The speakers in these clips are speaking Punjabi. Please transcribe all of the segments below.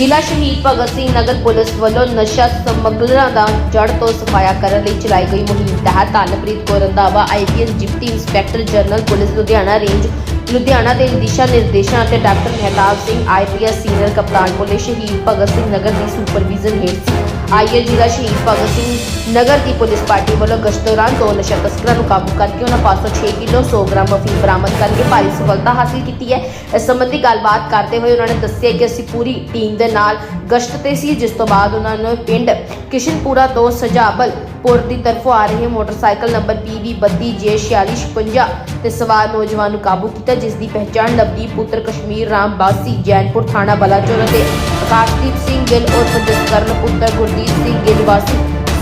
ਜ਼ਿਲ੍ਹਾ ਸ਼ਹੀਦ ਭਗਤ ਸਿੰਘ ਨਗਰ ਪੁਲਿਸ ਵੱਲੋਂ ਨਸ਼ਾ ਸਮਗਲਰਾਂ ਦਾ ਜੜ ਤੋਂ ਸਫਾਇਆ ਕਰਨ ਲਈ ਚਲਾਈ ਗਈ ਮੁਹਿੰਮ ਤਹਿਤ Dhanpreet Kaur Randhawa, IPS deputy inspector general police Ludhiana range, Ludhiana ਦੇ ਦਿਸ਼ਾ ਨਿਰਦੇਸ਼ਾਂ ਅਤੇ doctor Mehtab Singh, IPS senior ਕਪਤਾਨ ਪੁਲਿਸ ਸ਼ਹੀਦ ਭਗਤ ਸਿੰਘ ਨਗਰ ਦੀ ਸੁਪਰਵਿਜ਼ਨ ਹੇਠ ਸੀ। ਆਈਏ ਜ਼ਿਲ੍ਹਾ ਸ਼ਹੀਦ ਭਗਤ ਸਿੰਘ ਨਗਰ ਦੀ ਪੁਲਿਸ ਪਾਰਟੀ ਵੱਲੋਂ ਗਸ਼ਤ ਦੌਰਾਨ ਦੋ ਨਸ਼ਾ ਤਸਕਰਾਂ ਨੂੰ ਕਾਬੂ ਕਰਕੇ ਉਹਨਾਂ ਪਾਸੋਂ 6 ਕਿਲੋ 100 ਗ੍ਰਾਮ ਅਫੀਮ ਬਰਾਮਦ ਕਰਕੇ ਭਾਰੀ ਸਫਲਤਾ ਹਾਸਲ ਕੀਤੀ ਹੈ। ਇਸ ਸੰਬੰਧੀ ਗੱਲਬਾਤ ਕਰਦੇ ਹੋਏ ਉਹਨਾਂ ਨੇ ਦੱਸਿਆ ਕਿ ਅਸੀਂ ਪੂਰੀ ਟੀਮ ਦੇ ਨਾਲ ਗਸ਼ਤ ਤੇ ਸੀ, ਜਿਸ ਤੋਂ ਬਾਅਦ ਉਹਨਾਂ ਨੂੰ ਪਿੰਡ ਕਿਸ਼ਨਪੁਰਾ ਤੋਂ ਸਜਾਬਲ ਪੁਰ ਦੀ ਤਰਫੋਂ ਆ ਰਹੇ ਮੋਟਰਸਾਈਕਲ ਨੰਬਰ PV 32J4656 ਤੇ ਸਵਾਰ ਨੌਜਵਾਨ ਨੂੰ ਕਾਬੂ ਕੀਤਾ ਜਿਸ ਦੀ ਪਹਿਚਾਣ ਨਵਦੀਪ ਪੁੱਤਰ ਕਸ਼ਮੀਰ ਰਾਮ ਬਾਸੀ ਜੈਨਪੁਰ ਥਾਣਾ ਬਲਾਚੌਰ ਅਤੇ ਆਕਾਸ਼ਦੀਪ ਸਿੰਘ ਗਿੱਲ ਔਰ ਜਸਕਰਨ ਪੁੱਤਰ ਗੁਰਦੀਪ ਸਿੰਘ ਗਿੱਲ ਵਾਸੀ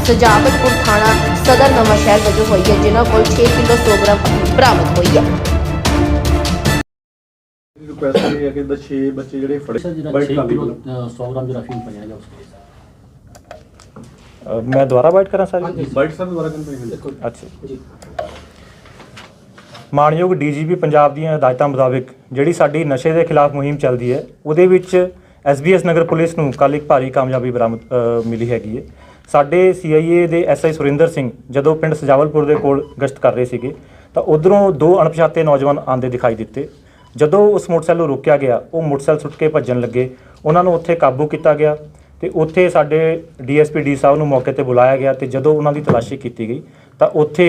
ਸਜਾਵਤਪੁਰ ਥਾਣਾ ਸਦਰ ਨਵਾਂ ਸ਼ਹਿਰ ਵਜੋਂ ਹੋਈ ਹੈ ਜਿਨ੍ਹਾਂ ਕੋਲ 6 ਕਿਲੋ 100 ਗ੍ਰਾਮ ਬਰਾਮਦ ਹੋਈ ਹੈ ਰਿਕੁਐਸਟ ਹੈ ਕਿ ਦ 6 ਬੱਚੇ ਜਿਹੜੇ ਫੜੇ ਸਰ ਜਿਹੜਾ ਵਾਈਟ 6 ਕਾਪੀ ਕਿਲੋ ਵੱਲੋਂ। ਅ, 100 ਗ੍ਰਾਮ ਜਿਹੜਾ ਫੀਮ ਬਣਿਆ ਗਿਆ ਉਸ ਅ, ਮੈਂ ਦੁਬਾਰਾ ਵਾਈਟ ਕਰਾਂ ਸਰ ਵਾਈਟ ਸਰ ਦੁਬਾਰਾ ਕੰਪਨੀ ਅੱਛਾ ਮਾਨਯੋਗ ਡੀਜੀਪੀ ਪੰਜਾਬ ਦੀਆਂ ਹਦਾਇਤਾਂ ਮੁਤਾਬਿਕ ਜਿਹੜੀ ਸਾਡੀ ਨਸ਼ੇ ਦੇ ਖਿਲਾਫ ਮੁਹਿੰਮ ਚੱਲਦੀ ਹੈ ਉਹਦੇ ਵਿੱਚ ਐਸਬੀਐਸ ਨਗਰ ਪੁਲਿਸ ਨੂੰ ਕੱਲ ਇੱਕ ਭਾਰੀ ਕਾਮਯਾਬੀ ਬਰਾਮਦ ਅ, ਮਿਲੀ ਹੈਗੀ ਹੈ ਸਾਡੇ ਸੀਆਈਏ ਦੇ ਐਸਆਈ ਸੁਰਿੰਦਰ ਸਿੰਘ ਜਦੋਂ ਪਿੰਡ ਸਜਾਵਲਪੁਰ ਦੇ ਕੋਲ ਗਸ਼ਤ ਕਰ ਰਹੇ ਸੀਗੇ ਤਾਂ ਉਧਰੋਂ ਦੋ ਅਣਪਛਾਤੇ ਨੌਜਵਾਨ ਆਂਦੇ ਦਿਖਾਈ ਦਿੱਤੇ ਜਦੋਂ ਉਸ ਮੋਟਰਸਾਈਕਲ ਨੂੰ ਰੋਕਿਆ ਗਿਆ ਉਹ ਮੋਟਰਸਾਈਕਲ ਸੁੱਟ ਕੇ ਭੱਜਣ ਲੱਗੇ ਉਹਨਾਂ ਨੂੰ ਉੱਥੇ ਕਾਬੂ ਕੀਤਾ ਗਿਆ ਤੇ ਉੱਥੇ ਸਾਡੇ ਡੀਐਸਪੀ ਡੀ ਸਾਹਿਬ ਨੂੰ ਮੌਕੇ ਤੇ ਬੁਲਾਇਆ ਗਿਆ ਤੇ ਜਦੋਂ ਉਹਨਾਂ ਦੀ ਤਲਾਸ਼ੀ ਕੀਤੀ ਗਈ ਤਾਂ ਉੱਥੇ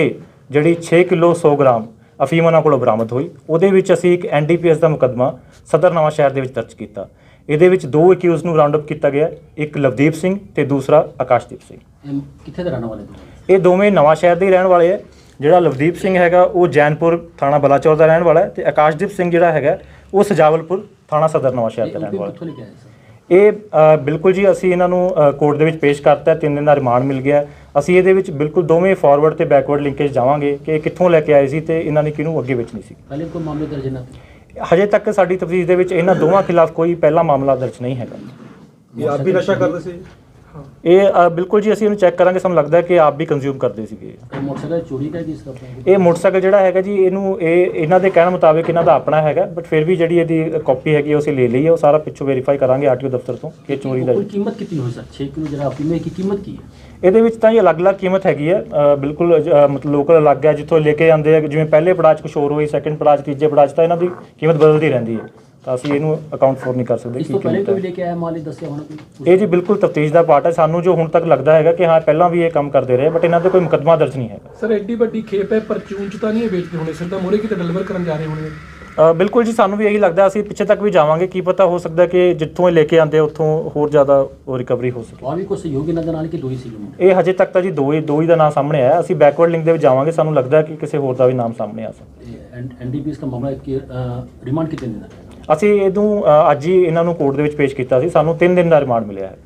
ਜਿਹੜੀ 6 ਕਿਲੋ 100 ਗ੍ਰਾਮ ਅਫੀਮ ਉਹਨਾਂ ਕੋਲੋਂ ਬਰਾਮਦ ਹੋਈ। ਉਹਦੇ ਵਿੱਚ ਅਸੀਂ ਇੱਕ ਐਨਡੀਪੀਐਸ ਦਾ ਮੁਕੱਦਮਾ ਸਦਰ ਨਵਾਂ ਸ਼ਹਿਰ ਦੇ ਵਿੱਚ ਦਰਜ ਕੀਤਾ। ਇਹਦੇ ਵਿੱਚ ਦੋ ਅਕਿਊਜ਼ ਨੂੰ ਰਾਉਂਡ ਅਪ ਕੀਤਾ ਗਿਆ ਇੱਕ ਲਵਦੀਪ ਸਿੰਘ ਤੇ ਦੂਸਰਾ ਆਕਾਸ਼ਦੀਪ ਸਿੰਘ। ਕਿੱਥੇ ਦੇ ਰਹਿਣ ਵਾਲੇ ਇਹ ਦੋਵੇਂ ਨਵਾਂ ਸ਼ਹਿਰ ਦੇ ਹੀ ਰਹਿਣ ਵਾਲੇ ਹੈ ਜਿਹੜਾ ਲਵਦੀਪ ਸਿੰਘ ਹੈਗਾ ਉਹ ਜੈਨਪੁਰ ਥਾਣਾ ਬਲਾਚੌਰ ਦਾ ਰਹਿਣ ਵਾਲਾ ਹੈ ਤੇ ਆਕਾਸ਼ਦੀਪ ਸਿੰਘ ਜਿਹੜਾ ਹੈਗਾ ਉਹ ਸਜਾਵਲਪੁਰ ਥਾਣਾ ਸਦਰ ਨਵਾਂ ਸ਼ਹਿਰ ਦਾ ਰਹਿਣ ਵਾਲਾ ਹੈ। ਇਹ ਬਿਲਕੁਲ ਜੀ ਅਸੀਂ ਇਹਨਾਂ ਨੂੰ ਕੋਰਟ ਦੇ ਵਿੱਚ ਪੇਸ਼ ਕਰਤਾ ਤਿੰਨ ਦਿਨ ਦਾ ਰਿਮਾਂਡ ਮਿਲ ਗਿਆ। ਅਸੀਂ ਇਹਦੇ ਵਿੱਚ ਬਿਲਕੁਲ ਦੋਵੇਂ ਫਾਰਵਰਡ ਤੇ ਬੈਕਵਰਡ ਲਿੰਕੇਜ ਜਾਵਾਂਗੇ ਕਿ ਇਹ ਕਿੱਥੋਂ ਲੈ ਕੇ ਆਏ ਸੀ ਤੇ ਇਹਨਾਂ ਨੇ ਕਿਹਨੂੰ ਅੱਗੇ ਵੇਚਣੀ ਸੀ। ਪਹਿਲੇ ਕੋਈ ਮਾਮਲੇ ਦਰਜ ਨਾ ਹਜੇ ਤੱਕ ਸਾਡੀ ਤਫਤੀਸ਼ ਦੇ ਵਿੱਚ ਇਹਨਾਂ ਦੋਵਾਂ ਖਿਲਾਫ ਕੋਈ ਪਹਿਲਾ ਮਾਮਲਾ ਦਰਜ ਨਹੀਂ ਹੈਗਾ। ਇਹ ਆਪ ਵੀ ਨਸ਼ਾ ਕਰਦੇ ਸੀ? ਇਹ ਅ, ਬਿਲਕੁਲ ਜੀ ਅਸੀਂ ਇਹਨੂੰ ਚੈੱਕ ਕਰਾਂਗੇ ਸਾਨੂੰ ਲੱਗਦਾ ਹੈ ਕਿ ਆਪ ਵੀ ਕੰਜ਼ਿਊਮ ਕਰਦੇ ਸੀਗੇ। ਇਹ ਮੋਟਰਸਾਈਕਲ ਚੋਰੀ ਦਾ? ਆਪਣਾ ਇਹ ਮੋਟਰਸਾਈਕਲ ਜਿਹੜਾ ਹੈਗਾ ਜੀ ਇਹਨੂੰ ਇਹ ਇਹਨਾਂ ਦੇ ਕਹਿਣ ਮੁਤਾਬਿਕ ਇਹਨਾਂ ਦਾ ਆਪਣਾ ਹੈਗਾ ਬਟ ਫਿਰ ਵੀ ਜਿਹੜੀ ਇਹਦੀ ਕਾਪੀ ਹੈਗੀ ਉਹ ਅਸੀਂ ਲੈ ਲਈ ਹੈ ਉਹ ਸਾਰਾ ਪਿੱਛੋਂ ਵੈਰੀਫਾਈ ਕਰਾਂਗੇ ਆਰਟੀਓ ਦਫ਼ਤਰ ਤੋਂ ਕਿ ਚੋਰੀ ਦਾ ਕੋਈ ਕੀਮਤ ਕਿੰਨੀ ਹੋਈ ਸਰ? 6 ਕਿਲੋ ਜਿਹੜਾ ਫੀਮ ਦੀ ਕੀਮਤ ਕੀ ਹੈ? ਇਹਦੇ ਵਿੱਚ ਤਾਂ ਇਹ ਅਲੱਗ-ਅਲੱਗ ਕੀਮਤ ਹੈਗੀ ਹੈ ਅ, ਬਿਲਕੁਲ ਅ, ਮਤਲਬ ਲੋਕਲ ਅਲੱਗ ਹੈ ਜਿੱਥੋਂ ਲੈ ਕੇ ਆਉਂਦੇ ਆ ਜਿਵੇਂ ਪਹਿਲੇ ਪੜਾਅ 'ਚ ਕੁਛ ਹੋਰ ਹੋਈ ਸੈਕੰਡ ਪੜਾਅ 'ਚ ਤੀਜੇ ਪੜਾਅ 'ਚ ਤਾਂ ਇਹਨਾਂ ਦੀ ਕੀਮਤ ਬਦਲਦੀ ਰਹਿੰਦੀ ਹੈ। ਤਾਂ ਅਸੀਂ ਇਹਨੂੰ ਅਕਾਊਂਟ ਫੋਰ ਨਹੀਂ ਕਰ ਸਕਦੇ ਇਸ ਕੀ ਤੋਂ ਪਹਿਲੇ ਕੋਈ ਹੈ ਲੈ ਕੇ ਆਇਆ ਮਾਲ ਦੱਸਿਆ ਹੋਣਾ ਕੋਈ? ਇਹ ਜੀ ਬਿਲਕੁਲ ਤਫਤੀਸ਼ ਦਾ ਪਾਰਟ ਹੈ ਸਾਨੂੰ ਜੋ ਹੁਣ ਤੱਕ ਲੱਗਦਾ ਹੈਗਾ ਕਿ ਹਾਂ ਪਹਿਲਾਂ ਵੀ ਇਹ ਕੰਮ ਕਰਦੇ ਰਹੇ ਬਟ ਇਹਨਾਂ ਤੇ ਕੋਈ ਮੁਕੱਦਮਾ ਦਰਜ ਨਹੀਂ ਹੈਗਾ। ਸਰ ਐਡੀ ਵੱਡੀ ਖੇਪ ਹੈ ਪਰਚੂਨ ਚ ਤਾਂ ਨਹੀਂ ਇਹ ਵੇਚਦੇ ਹੋਣੇ ਸਿੱਧਾ ਮੋਰੇ ਕਿਤੇ ਡਿਲੀਵਰ ਕਰਨ ਜਾ ਰਹੇ ਹੋਣੇ ਬਿਲਕੁਲ ਜੀ ਸਾਨੂੰ ਵੀ ਇਹੀ ਲੱਗਦਾ ਅਸੀਂ ਪਿੱਛੇ ਤੱਕ ਵੀ ਜਾਵਾਂਗੇ ਕੀ ਪਤਾ ਹੋ ਸਕਦਾ ਕਿ ਜਿੱਥੋਂ ਇਹ ਲੈ ਕੇ ਆਉਂਦੇ ਆ, ਉੱਥੋਂ ਹੋਰ ਜ਼ਿਆਦਾ ਉਹ ਰਿਕਵਰੀ ਹੋ ਸਕੇ। ਔਰ ਵੀ ਕੋਈ ਸਹਿਯੋਗ ਇਹਨਾਂ ਦੇ ਨਾਲ ਕਿ ਦੋ ਹੀ ਸੀ ਇਹ ਹਜੇ ਤੱਕ ਤਾਂ ਜੀ ਦੋ ਹੀ ਦੋ ਹੀ ਦਾ ਨਾਮ ਸਾਹਮਣੇ ਆਇਆ ਅਸੀਂ ਬੈਕਵਰਡ ਲਿੰਕ ਦੇ ਵਿੱਚ ਜਾਵਾਂਗੇ ਸਾਨੂੰ ਲੱਗਦਾ ਕਿ ਕਿਸੇ ਹੋਰ ਦਾ ਵੀ ਨਾਮ ਸਾਹਮਣੇ ਆ ਸਕਦਾ ਐਨਡੀਪੀਐਸ ਦਾ ਮਾਮਲਾ ਰਿਮਾਂਡ ਕਿਤੇ ਦਿਨ ਦਾ ਅਸੀਂ ਇਹਨੂੰ ਅ, ਅੱਜ ਹੀ ਇਹਨਾਂ ਨੂੰ ਕੋਰਟ ਦੇ ਵਿੱਚ ਪੇਸ਼ ਕੀਤਾ ਸੀ। ਸਾਨੂੰ 3 ਦਿਨ ਦਾ ਰਿਮਾਂਡ ਮਿਲਿਆ ਹੈ।